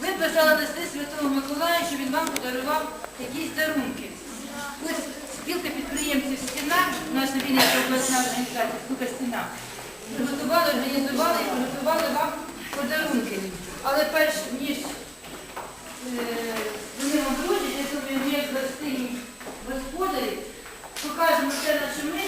Ви писали листи Святого Миколая, що він вам подарував якісь дарунки. Ось спілка підприємців стіна, наша Вінницька обласна організація, сука стіна, приготували, організували і приготували вам подарунки. Але перш ніж е, вони вам друзі, я думаю, ми як гости господарі, покажемо все, на що ми.